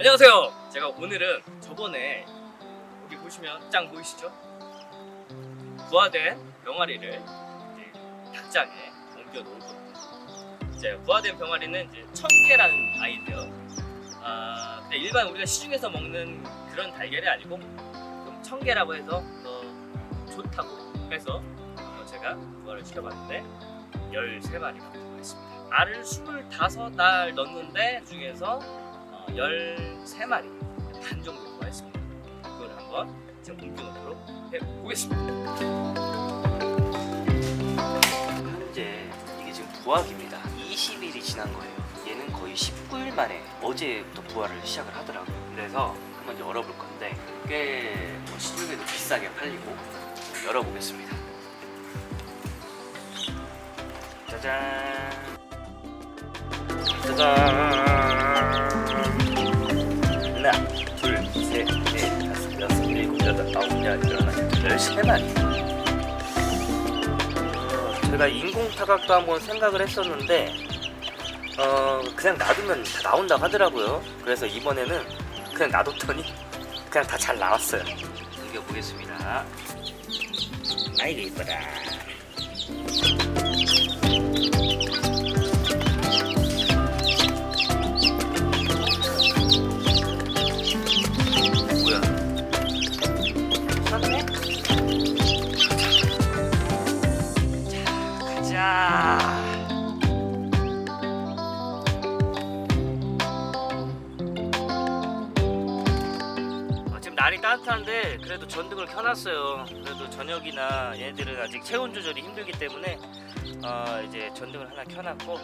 안녕하세요. 제가 오늘은 저번에 여기 보시면 짱 보이시죠? 부화된 병아리를 이제 닭장에 옮겨 놓거든요. 이제 부화된 병아리는 이제 청개라는 아이인데요. 아, 근데 일반 우리가 시중에서 먹는 그런 달걀이 아니고 좀 청개라고 해서 더 좋다고 해서 제가 부화를 시켜봤는데 13마리가 들어있습니다. 알을 25날 넣는데 그 중에서 어, 13마리 반 정도 구했습니다. 그걸 한번 지금 옮겨놓도록 해보겠습니다. 현재 이게 지금 부화기입니다. 20일이 지난 거예요. 얘는 거의 19일 만에 어제부터 부화를 시작을 하더라고요. 그래서 한번 열어볼 건데 꽤뭐 시중에도 비싸게 팔리고 열어보겠습니다. 짜잔. 짜잔. 둘, 셋, 넷, 다섯, 여섯, 일곱, 여덟, 아홉, 열, 열하나, 열세 마리. 어, 제가 인공 타각도 한번 생각을 했었는데 어 그냥 놔두면 다 나온다고 하더라고요. 그래서 이번에는 그냥 놔뒀더니 그냥 다 잘 나왔어요. 옮겨 보겠습니다. 아이고 이뻐라. 가자. 어, 지금 날이 따뜻한데 그래도 전등을 켜놨어요. 그래도 저녁이나 얘들은 아직 체온 조절이 힘들기 때문에 어, 이제 전등을 하나 켜놨고